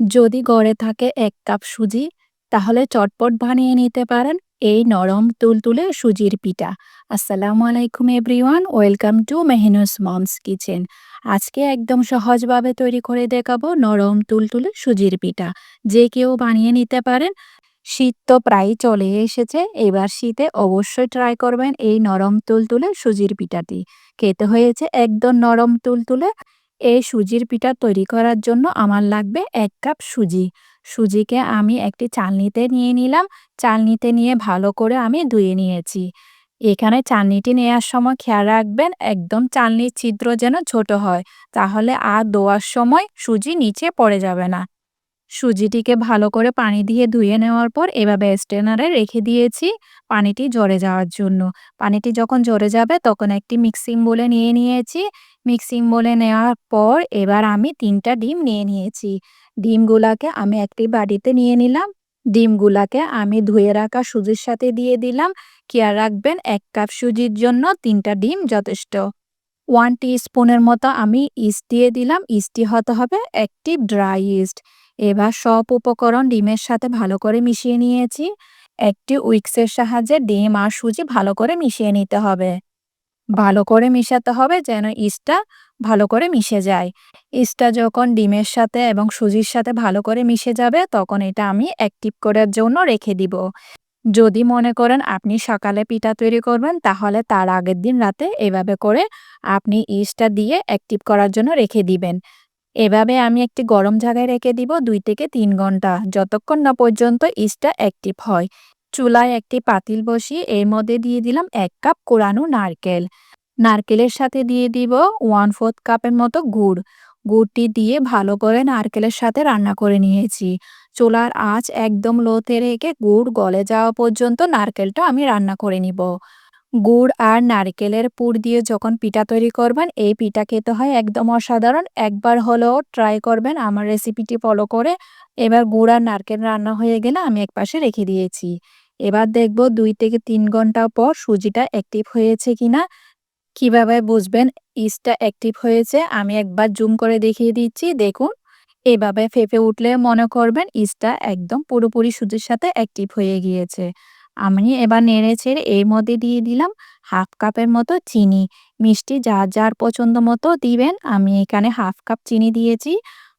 যদি গড়ে থাকে এক কাপ সুজি, তাহলে চটপট বানিয়ে নিতে পারেন এই নরম তুলতুলে সুজির পিঠা। আসসালামু আলাইকুম everyone, welcome to মেহিনুস mom's kitchen. আজকে একদম সহজভাবে তৈরি করে দেখাবো নরম তুলতুলে সুজির পিঠা। যে কেউ বানিয়ে নিতে পারেন, শীত তো প্রায় চলে এসেছে, এবার শীতে অবশ্যই ট্রাই করবেন এই নরম তুলতুলে সুজির পিঠাটি। খেতে হয়েছে একদম নরম তুলতুলে এই সুজির পিঠা তৈরি করার জন্য আমার লাগবে এক কাপ সুজি। সুজিকে আমি একটি চালনিতে নিয়ে নিলাম। চালনিতে নিয়ে ভালো করে আমি ধুয়ে নিয়েছি। এখানে চালনিটি নেওয়ার সময় খেয়াল রাখবেন, একদম চালনির ছিদ্র যেন ছোট হয়। তাহলে আর দোয়ার সময় সুজি নিচে পড়ে যাবে না। সুজিটিকে ভালো করে পানি দিয়ে ধুয়ে নেওয়ার পর এভাবে স্টেনারে রেখে দিয়েছি পানিটি ঝরে যাওয়ার জন্য। পানিটি যখন ঝরে যাবে তখন একটি মিক্সিং বলে নিয়ে নিয়েছি। মিক্সিং বলে নেওয়ার পর এবার আমি তিনটা ডিম নিয়ে নিয়েছি। ডিমগুলাকে আমি একটি বাড়িতে নিয়ে নিলাম। ডিমগুলাকে আমি ধুয়ে রাখা সুজির সাথে দিয়ে দিলাম। কেয়ার রাখবেন এক কাপ সুজির জন্য তিনটা ডিম যথেষ্ট। ওয়ান স্পুনের মতো আমি ইস্ট দিয়ে দিলাম। ইস্টটি হতে হবে একটি ড্রাই ইস্ট। এবার সব উপকরণ ডিমের সাথে ভালো করে মিশিয়ে নিয়েছি। একটি উইক্সের সাহায্যে ডিম আর সুজি ভালো করে মিশিয়ে নিতে হবে। ভালো করে মিশাতে হবে যেন ইস্টটা ভালো করে মিশে যায়। ইস্টটা যখন ডিমের সাথে এবং সুজির সাথে ভালো করে মিশে যাবে তখন এটা আমি অ্যাক্টিভ করার জন্য রেখে দিব। যদি মনে করেন আপনি সকালে পিঠা তৈরি করবেন তাহলে তার আগের দিন রাতে এভাবে করে আপনি ইস্টটা দিয়ে অ্যাক্টিভ করার জন্য রেখে দিবেন। এভাবে আমি একটি গরম জায়গায় রেখে দিব দুই থেকে তিন ঘণ্টা, যতক্ষণ না পর্যন্ত ইস্টটা অ্যাক্টিভ হয়। চুলায় একটি পাতিল বসিয়ে এর মধ্যে দিয়ে দিলাম এক কাপ কোরানো নারকেল। নারকেলের সাথে দিয়ে দিব ওয়ান ফোর্থ কাপের মতো গুড়। গুড়টি দিয়ে ভালো করে নারকেলের সাথে রান্না করে নিয়েছি। চুলার আঁচ একদম লোতে রেখে গুড় গলে যাওয়া পর্যন্ত নারকেলটা আমি রান্না করে নিব। গুড় আর নারকেলের পুর দিয়ে যখন পিঠা তৈরি করবেন, এই পিঠা খেতে হয় একদম অসাধারণ। একবার হলেও ট্রাই করবেন। আমার রেসিপিটি ফলো করে এবার গুড় আর নারকেল রান্না হয়ে গেলে আমি এক পাশে রেখে দিয়েছি। এবার দেখব দুই থেকে তিন ঘণ্টা পর সুজিটা অ্যাক্টিভ হয়েছে কিনা। কীভাবে বুঝবেন ইস্টটা অ্যাক্টিভ হয়েছে? আমি একবার জুম করে দেখিয়ে দিচ্ছি। দেখুন, এভাবে ফেপে উঠলে মনে করবেন ইস্টটা একদম পুরোপুরি সুজির সাথে অ্যাক্টিভ হয়ে গিয়েছে। আমি এবার নেড়ে ছেড়ে এর মধ্যে দিয়ে দিলাম হাফ কাপের মতো চিনি। মিষ্টি যার যার পছন্দ মতো দিবেন। আমি এখানে হাফ কাপ চিনি দিয়েছি।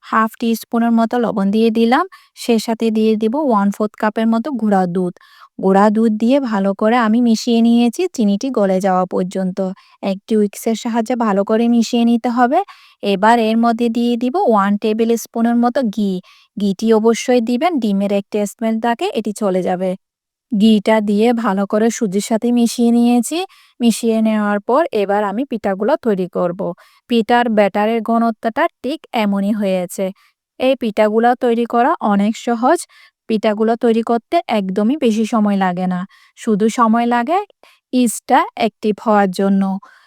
হাফ টি স্পুনের মতো লবণ দিয়ে দিলাম। সে সাথে দিয়ে দিব ওয়ান ফোর্থ কাপের মতো গুঁড়া দুধ। গুঁড়া দুধ দিয়ে ভালো করে আমি মিশিয়ে নিয়েছি চিনিটি গলে যাওয়া পর্যন্ত। একটি উইক্সের সাহায্যে ভালো করে মিশিয়ে নিতে হবে। এবার এর মধ্যে দিয়ে দিব ওয়ান টেবিল স্পুনের মতো ঘি। ঘিটি অবশ্যই দিবেন, ডিমের একটি স্মেল থাকে এটি চলে যাবে। ঘিটা দিয়ে ভালো করে সুজির সাথে মিশিয়ে নিয়েছি। মিশিয়ে নেওয়ার পর এবার আমি পিঠাগুলো তৈরি করব। পিঠার ব্যাটারের ঘনত্বটা ঠিক এমনই হয়েছে। এই পিঠাগুলো তৈরি করা অনেক সহজ। পিঠাগুলো তৈরি করতে একদমই বেশি সময় লাগে না। শুধু সময় লাগে ইস্টটা অ্যাক্টিভ হওয়ার জন্য।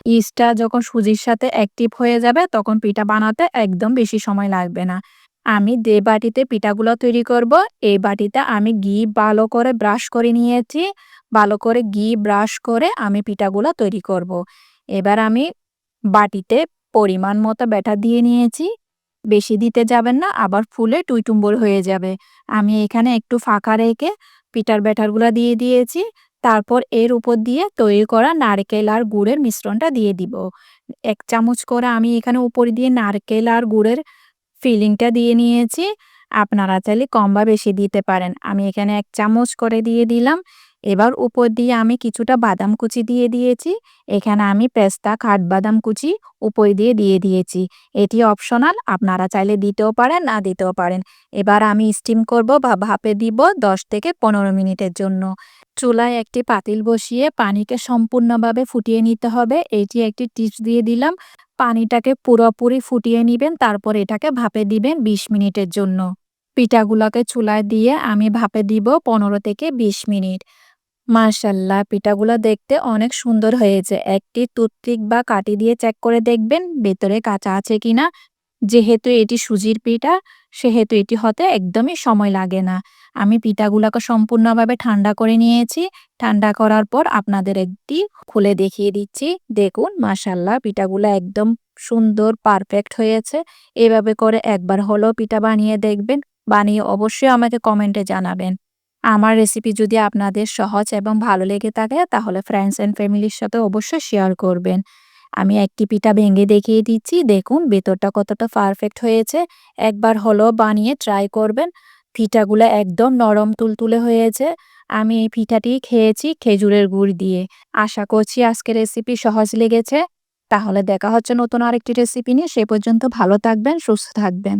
ইস্টটা যখন সুজির সাথে অ্যাক্টিভ হয়ে যাবে, তখন পিঠা বানাতে একদম বেশি সময় লাগবে না। আমি যে বাটিতে পিঠাগুলো তৈরি করব, এই বাটিতে আমি ঘি ভালো করে ব্রাশ করে নিয়েছি। ভালো করে ঘি ব্রাশ করে আমি পিঠাগুলো তৈরি করব। এবার আমি বাটিতে পরিমাণ মতো ব্যাটার দিয়ে নিয়েছি। বেশি দিতে যাবেন না, আবার ফুলে টুইটুম্বর হয়ে যাবে। আমি এখানে একটু ফাঁকা রেখে পিঠার ব্যাটারগুলো দিয়ে দিয়েছি। তারপর এর উপর দিয়ে তৈরি করা নারকেল আর গুড়ের মিশ্রণটা দিয়ে দিব। এক চামচ করে আমি এখানে উপর দিয়ে নারকেল আর গুড়ের ফিলিংটা দিয়ে নিয়েছি। আপনারা চাইলে কম বা বেশি দিতে পারেন। আমি এখানে এক চামচ করে দিয়ে দিলাম। এবার উপর দিয়ে আমি কিছুটা বাদাম কুচি দিয়ে দিয়েছি। এখানে আমি পেস্তা, কাঠবাদাম কুচি উপর দিয়ে দিয়ে দিয়েছি। এটি অপশনাল, আপনারা চাইলে দিতেও পারেন, না দিতেও পারেন। এবার আমি স্টিম করব বা ভাপে দিব দশ থেকে পনেরো মিনিটের জন্য। চুলায় একটি পাতিল বসিয়ে পানিকে সম্পূর্ণভাবে ফুটিয়ে নিতে হবে। এটি একটি টিপস দিয়ে দিলাম। পানিটাকে পুরোপুরি ফুটিয়ে নিবেন, তারপর এটাকে ভাপে দিবেন ২০ মিনিটের জন্য। পিঠাগুলোকে চুলায় দিয়ে আমি ভাপে দিব পনেরো থেকে ২০ মিনিট। মার্শাল্লাহ পিঠাগুলো দেখতে অনেক সুন্দর হয়েছে। একটি টুথপিক বা কাটি দিয়ে চেক করে দেখবেন ভেতরে কাঁচা আছে কিনা। যেহেতু এটি সুজির পিঠা, সেহেতু এটি হতে একদমই সময় লাগে না। আমি পিঠাগুলোকে সম্পূর্ণভাবে ঠান্ডা করে নিয়েছি। ঠান্ডা করার পর আপনাদের একটি খুলে দেখিয়ে দিচ্ছি। দেখুন মাসাল্লাহ পিঠাগুলো একদম সুন্দর পারফেক্ট হয়েছে। এভাবে করে একবার হলেও পিঠা বানিয়ে দেখবেন। বানিয়ে অবশ্যই আমাকে কমেন্টে জানাবেন। আমার রেসিপি যদি আপনাদের সহজ এবং ভালো লেগে থাকে, তাহলে ফ্রেন্ডস অ্যান্ড ফ্যামিলির সাথে অবশ্যই শেয়ার করবেন। আমি একটি পিঠা ভেঙে দেখিয়ে দিচ্ছি। দেখুন, ভেতরটা কতটা পারফেক্ট হয়েছে। একবার হলো বানিয়ে ট্রাই করবেন। পিঠাগুলো একদম নরম তুলতুলে হয়েছে। আমি এই পিঠাটি খেয়েছি খেজুরের গুড় দিয়ে। আশা করছি আজকে রেসিপি সহজ লেগেছে। তাহলে দেখা হচ্ছে নতুন আরেকটি রেসিপি নিয়ে। সে পর্যন্ত ভালো থাকবেন, সুস্থ থাকবেন।